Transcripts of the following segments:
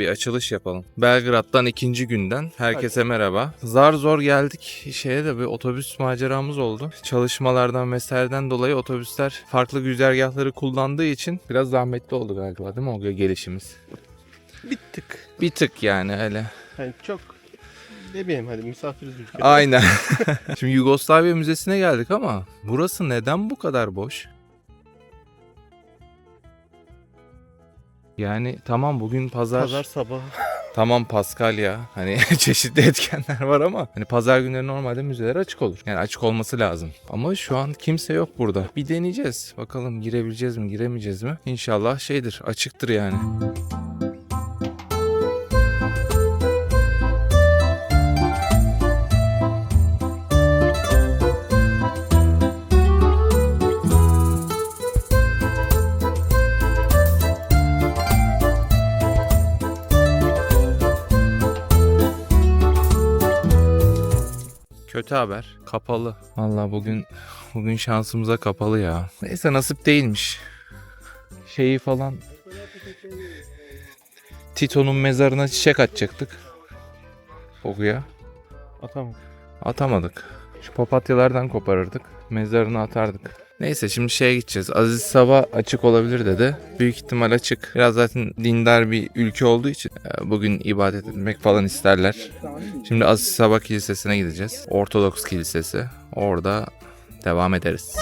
bir açılış yapalım. Belgrad'dan ikinci günden herkese merhaba. Zar zor geldik. Şeye de bir otobüs maceramız oldu. Çalışmalardan vesaireden dolayı otobüsler farklı güzergahları kullandığı için biraz zahmetli oldu galiba değil mi o gelişimiz? Bir tık. Bir tık yani öyle. Yani çok ne bileyim hadi misafiriz ülkede. Aynen. Şimdi Yugoslavya Müzesi'ne geldik ama burası neden bu kadar boş? Yani tamam bugün pazar, Pazar sabahı. tamam Paskalya hani çeşitli etkenler var ama hani pazar günleri normalde müzeler açık olur. Yani açık olması lazım. Ama şu an kimse yok burada. Bir deneyeceğiz. Bakalım girebileceğiz mi giremeyeceğiz mi? İnşallah şeydir açıktır yani. Kötü haber. Kapalı. Vallahi bugün bugün şansımıza kapalı ya. Neyse nasip değilmiş. Şeyi falan Tito'nun mezarına çiçek atacaktık. Okuya. Atamam. Atamadık. Şu papatyalardan koparırdık. Mezarına atardık. Neyse şimdi şeye gideceğiz. Aziz Sabah açık olabilir dedi. Büyük ihtimal açık. Biraz zaten dindar bir ülke olduğu için e, bugün ibadet etmek falan isterler. Şimdi Aziz Sabah Kilisesi'ne gideceğiz. Ortodoks Kilisesi. Orada devam ederiz.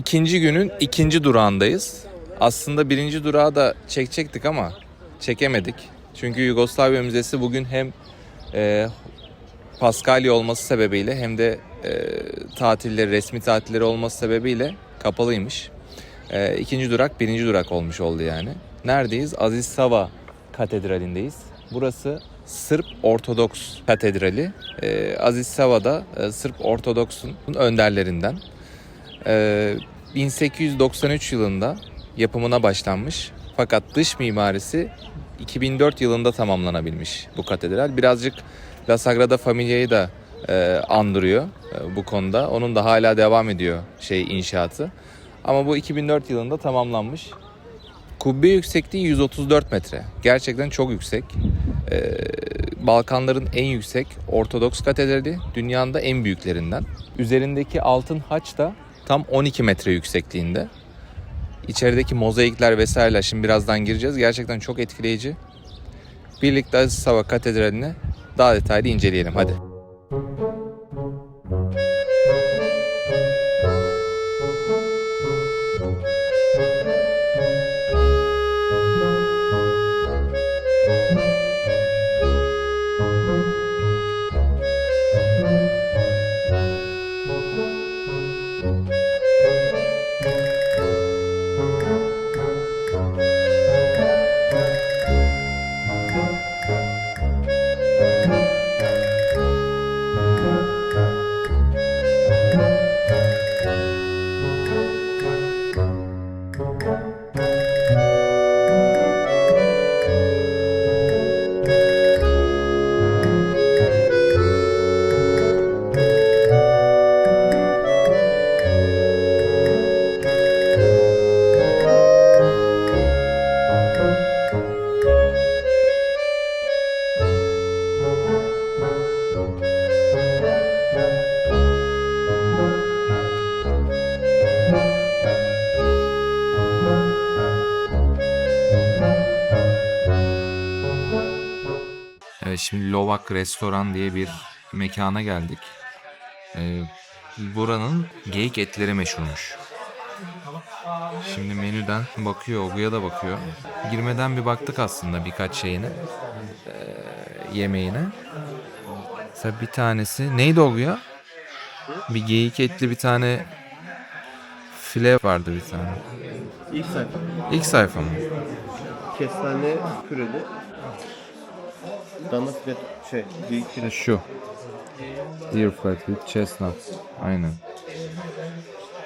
İkinci günün ikinci durağındayız. Aslında birinci durağı da çekecektik ama çekemedik. Çünkü Yugoslavya Müzesi bugün hem e, Paskalya olması sebebiyle hem de e, tatilleri, resmi tatilleri olması sebebiyle kapalıymış. E, ikinci durak birinci durak olmuş oldu yani. Neredeyiz? Aziz Sava Katedrali'ndeyiz. Burası Sırp Ortodoks Katedrali. E, Aziz Sava da e, Sırp Ortodoks'un önderlerinden. Ee, 1893 yılında yapımına başlanmış. Fakat dış mimarisi 2004 yılında tamamlanabilmiş bu katedral. Birazcık La Sagrada Familia'yı da e, andırıyor e, bu konuda. Onun da hala devam ediyor şey inşaatı. Ama bu 2004 yılında tamamlanmış. Kubbe yüksekliği 134 metre. Gerçekten çok yüksek. Ee, Balkanların en yüksek Ortodoks katedrali. Dünyanın da en büyüklerinden. Üzerindeki altın haç da tam 12 metre yüksekliğinde. İçerideki mozaikler vesaireler şimdi birazdan gireceğiz. Gerçekten çok etkileyici. Birlikte Aziz Sava Katedrali'ni daha detaylı inceleyelim. Hadi. Evet şimdi Lovak Restoran diye bir mekana geldik. Ee, buranın geyik etleri meşhurmuş. Şimdi menüden bakıyor, Ogu'ya da bakıyor. Girmeden bir baktık aslında birkaç şeyine. Ee, yemeğine. Mesela bir tanesi neydi Ogu'ya? Bir geyik etli bir tane file vardı bir tane. İlk sayfa. İlk sayfa mı? Kestane püreli. Dana filet Şey, Bir de şu. Deer flat with chestnut. Aynen.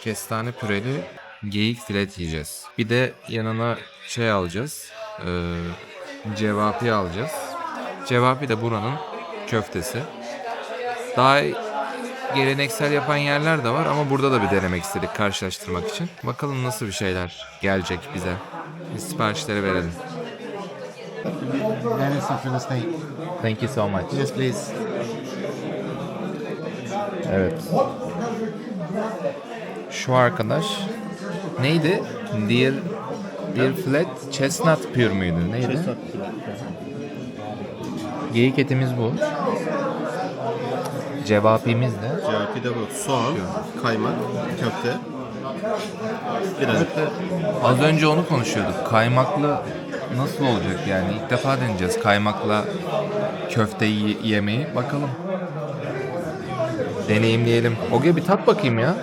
Kestane püreli geyik filet yiyeceğiz. Bir de yanına şey alacağız. Ee, cevapi alacağız. Cevapi de buranın köftesi. Daha geleneksel yapan yerler de var ama burada da bir denemek istedik karşılaştırmak için. Bakalım nasıl bir şeyler gelecek bize. Biz siparişleri verelim. Venison for the steak. Thank you so much. Yes, please. Evet. Şu arkadaş neydi? Deer, deer flat chestnut pure müydü? Neydi? Geyik etimiz bu. Cevapimiz de. Cevapı da bu. Soğan, kaymak, köfte. Birazcık da Az önce onu konuşuyorduk. Kaymaklı nasıl olacak yani? İlk defa deneyeceğiz kaymakla köfteyi yemeyi. Bakalım. Deneyimleyelim. Oge bir tat bakayım ya.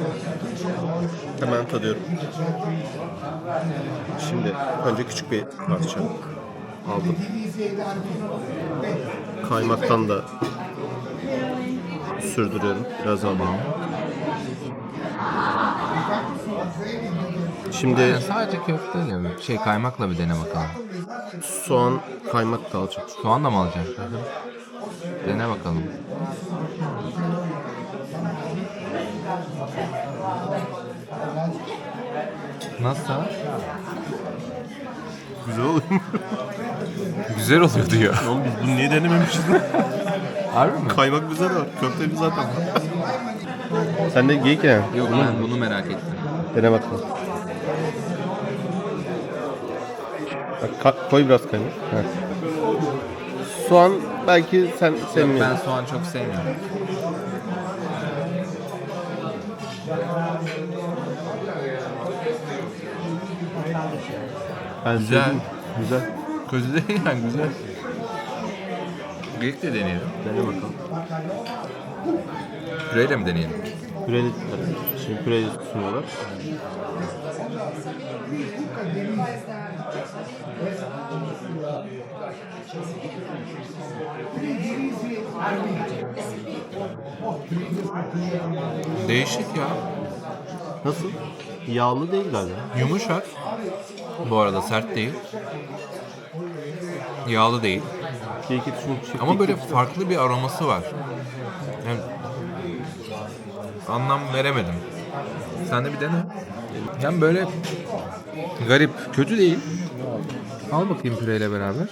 hemen tadıyorum. Şimdi önce küçük bir parça aldım. Kaymaktan da sürdürüyorum. Biraz alayım. Şimdi Yani sadece köfteyle mi? Şey kaymakla bir dene bakalım. soğan, kaymak da alacağım. Soğan da mı alacaksın? Dene bakalım. Nasıl? Güzel oluyor. Güzel oluyor diyor. Oğlum biz bunu niye denememişiz? Harbi mi? Kaymak bize de var. Köftemiz zaten var. Sen de geyik ya. Yok ben bunu merak ettim. Dene bakalım. Bak, ka- koy biraz. Evet. Soğan belki sen Ben sevmiyorsun. soğan çok sevmiyorum. Ben Güzel. sevdim. Güzel. Kötü değil yani güzel. Geyik de deneyelim. Dene bakalım. Püreyle mi deneyelim? Püreli, şimdi püreli sunuyorlar. Değişik ya. Nasıl? Yağlı değil galiba. Yumuşak. Bu arada sert değil. Yağlı değil. Ama böyle farklı bir aroması var. Yani anlam veremedim. Sen de bir dene. Yani böyle garip, kötü değil. Al bakayım püreyle beraber.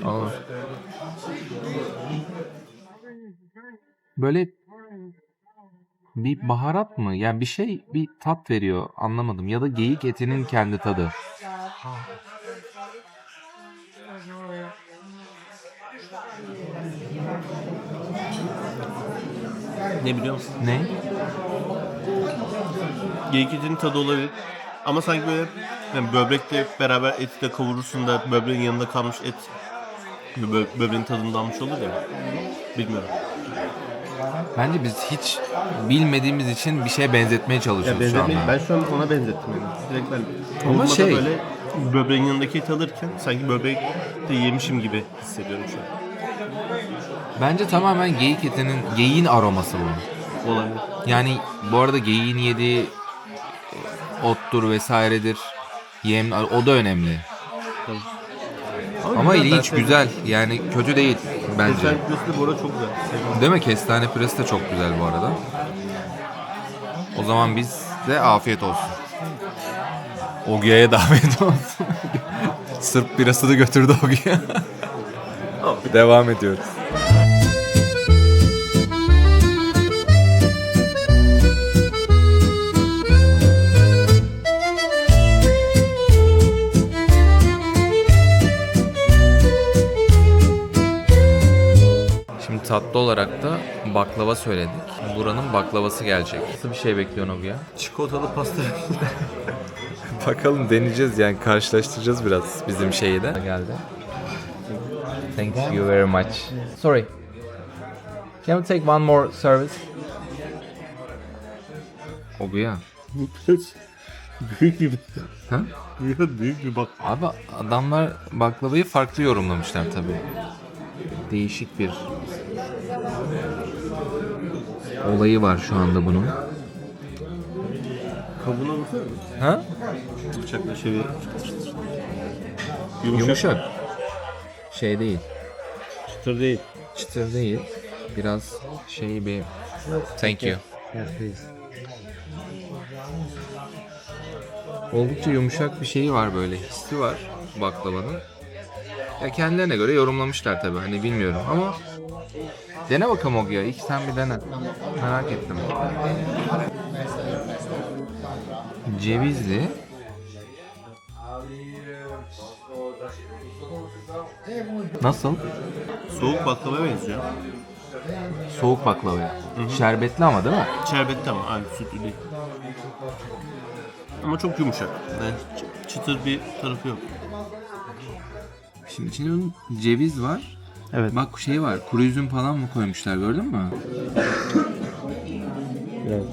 Al. Böyle bir baharat mı? Yani bir şey bir tat veriyor. Anlamadım. Ya da geyik etinin kendi tadı. Ne biliyor musun? Ne? Geyik etinin tadı olabilir. Ama sanki böyle yani böbrekle beraber eti de kavurursun da böbreğin yanında kalmış et bö- böbreğin tadını da almış olur ya. Bilmiyorum. Bence biz hiç bilmediğimiz için bir şeye benzetmeye Ya çalışıyoruz şu benzetmeyi, anda. ben şu an ona benzettim. Yani. Direkt ben Ama şey- böyle böbreğin yanındaki eti alırken sanki böbrek de yemişim gibi hissediyorum şu an. Bence tamamen geyik etinin, geyiğin aroması bu. Olabilir. Yani bu arada geyiğin yediği ottur vesairedir. Yem, o da önemli. Ama güzel, ben ilginç, güzel. Yani kötü değil bence. Kestane püresi de bu arada çok güzel. Sevdim. Değil mi? Kestane püresi de çok güzel bu arada. O zaman biz de afiyet olsun. Ogia'ya davet olsun. Sırp birasını götürdü Ogia. Devam ediyoruz. Tatlı olarak da baklava söyledik. Buranın baklavası gelecek. Nasıl bir şey bekliyorsun Ogia? Çikolatalı pasta. Bakalım deneyeceğiz yani karşılaştıracağız biraz bizim şeyi de. Geldi. Thank you very much. Sorry. Can we take one more service? Oguya. Büyük bir Ha? büyük bir bak. Abi adamlar baklavayı farklı yorumlamışlar tabii. Değişik bir olayı var şu anda bunun. Kabuğuna baksana. Ha? Bıçakla şey Yumuşak. Şey değil. Çıtır değil. Çıtır değil. Biraz şey bir... Thank you. Oldukça yumuşak bir şeyi var böyle. Hissi var baklavanın. Ya kendilerine göre yorumlamışlar tabii hani bilmiyorum ama Dene bakalım Ogi ya. İlk sen bir dene. Merak ettim. Cevizli. Nasıl? Soğuk baklavaya benziyor. Soğuk baklava. Şerbetli ama değil mi? Şerbetli ama aynı sütlü değil. Ama çok yumuşak. Yani çı- çıtır bir tarafı yok. Şimdi içinde ceviz var. Evet. Bak şey var. Kuru üzüm falan mı koymuşlar gördün mü? Evet.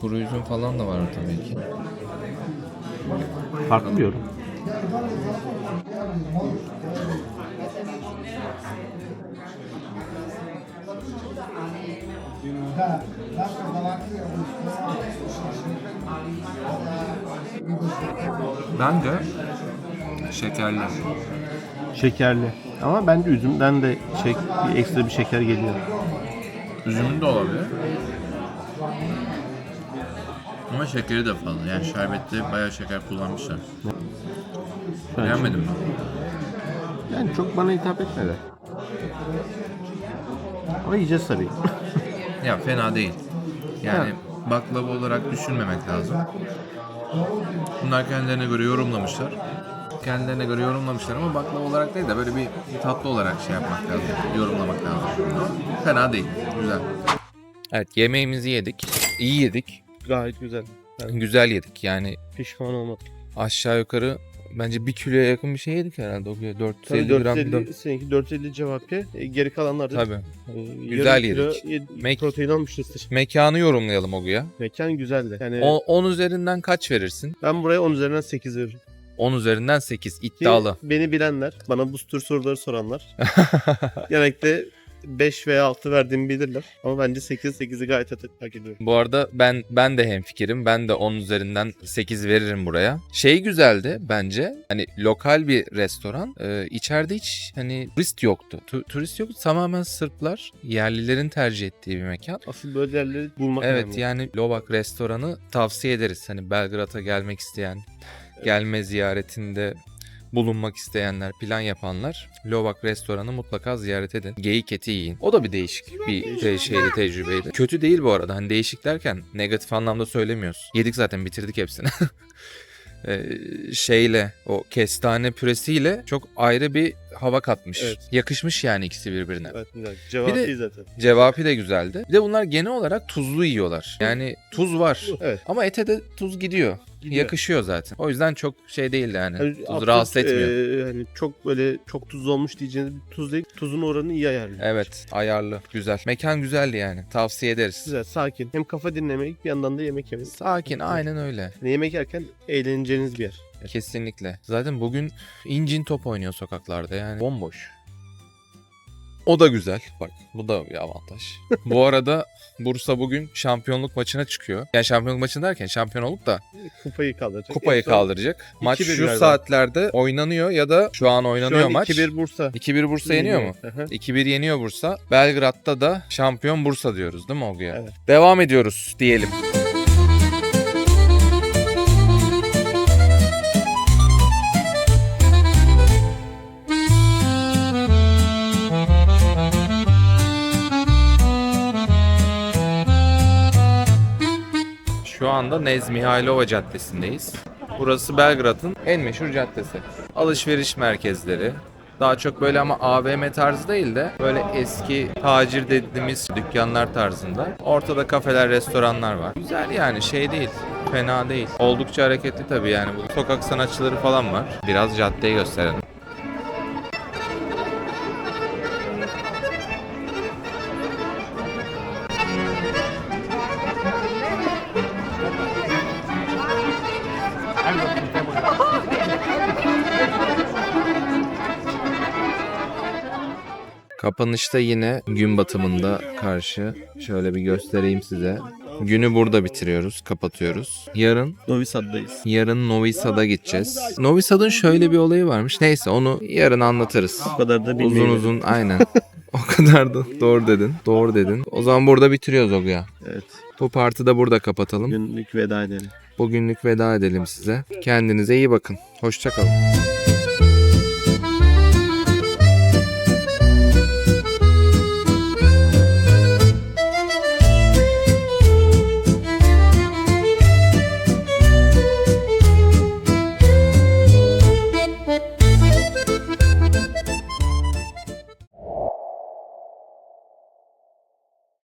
Kuru üzüm falan da var tabii ki. Farklı bir yorum. Bence şekerli. Şekerli. Ama bence üzümden de şey, ekstra bir şeker geliyor. Üzümün de olabilir. Ama şekeri de fazla. Yani şerbette bayağı şeker kullanmışlar. Bence. Beğenmedim mi? Yani çok bana hitap etmedi. Ama yiyeceğiz tabii. Ya fena değil. Yani baklava olarak düşünmemek lazım. Bunlar kendilerine göre yorumlamışlar. Kendilerine göre yorumlamışlar ama baklava olarak değil de böyle bir tatlı olarak şey yapmak lazım. Yorumlamak lazım. Fena değil. Güzel. Evet yemeğimizi yedik. İyi yedik. Gayet güzel. Güzel yedik. Yani Pişman olmadım. aşağı yukarı bence bir kiloya yakın bir şey yedik herhalde. O gün 450 Tabii gram. 450, seninki 450 cevap ye. E, Geri kalanlar da Tabii. e, Güzel yarım kilo yedik. Mek- protein almışız. Mekanı yorumlayalım Ogu'ya. Mekan güzeldi. Yani O 10 üzerinden kaç verirsin? ben buraya 10 üzerinden 8 veririm. 10 üzerinden 8 Ki iddialı. Beni bilenler, bana bu tür soruları soranlar genellikle 5 veya 6 verdiğimi bilirler. Ama bence 8 8'i gayet hak ediyor. Bu arada ben ben de hemfikirim. Ben de 10 üzerinden 8 veririm buraya. Şey güzeldi bence. Hani lokal bir restoran. Ee, içeride hiç hani turist yoktu. Tu- turist yoktu. Tamamen Sırplar, yerlilerin tercih ettiği bir mekan. Asıl böyle yerleri bulmak Evet önemli. yani Lovak restoranı tavsiye ederiz. Hani Belgrad'a gelmek isteyen, gelme ziyaretinde bulunmak isteyenler, plan yapanlar Lovak restoranı mutlaka ziyaret edin. Geyik eti yiyin. O da bir değişik bir te- şeydi, tecrübeydi. Kötü değil bu arada. Hani değişik derken negatif anlamda söylemiyoruz. Yedik zaten bitirdik hepsini. Ee, şeyle o kestane püresiyle çok ayrı bir hava katmış. Evet. Yakışmış yani ikisi birbirine. Evet, güzel. Cevap Bir de- zaten. Cevapi de güzeldi. Bir de bunlar genel olarak tuzlu yiyorlar. Yani tuz var. Evet. Ama ete de tuz gidiyor. Gidiyor. Yakışıyor zaten. O yüzden çok şey değildi yani. Yani Tuz absürt, rahatsız etmiyor. e, hani çok böyle çok tuzlu olmuş diyeceğiniz bir tuz değil. Tuzun oranı iyi ayarlıyor. Evet, ayarlı, güzel. Mekan güzeldi yani. Tavsiye ederiz. Güzel, sakin. Hem kafa dinlemek bir yandan da yemek yemek. Sakin, aynen öyle. Yani yemek yerken eğleneceğiniz bir yer. Kesinlikle. Zaten bugün incin top oynuyor sokaklarda yani. Bomboş. O da güzel. Bak bu da bir avantaj. bu arada Bursa bugün şampiyonluk maçına çıkıyor. Yani şampiyonluk maçı derken şampiyon olup da Kupayı kaldıracak. kupayı son kaldıracak. Maç 2-1 şu saatlerde oynanıyor ya da şu an Şu oynanıyor an maç. 2-1 Bursa. 2-1 Bursa yeniyor mu? Hı hı. 2-1 yeniyor Bursa. Belgrad'da da şampiyon Bursa diyoruz değil mi Ogu'ya? Evet. Devam ediyoruz diyelim. Anda Nez Mihailova Caddesi'ndeyiz. Burası Belgrad'ın en meşhur caddesi. Alışveriş merkezleri. Daha çok böyle ama AVM tarzı değil de böyle eski tacir dediğimiz dükkanlar tarzında. Ortada kafeler, restoranlar var. Güzel yani şey değil. Fena değil. Oldukça hareketli tabii yani. Bu sokak sanatçıları falan var. Biraz caddeyi gösterelim. Kapanışta yine gün batımında karşı şöyle bir göstereyim size. Günü burada bitiriyoruz, kapatıyoruz. Yarın Novi Sad'dayız. yarın Novi Sad'a gideceğiz. Novi Sad'ın şöyle bir olayı varmış. Neyse onu yarın anlatırız. Bu kadar da Uzun bilmeyelim. uzun aynen. o kadar da doğru dedin. Doğru dedin. O zaman burada bitiriyoruz Oguya. Evet. Bu partı da burada kapatalım. Günlük veda edelim. Bugünlük veda edelim size. Kendinize iyi bakın. Hoşçakalın.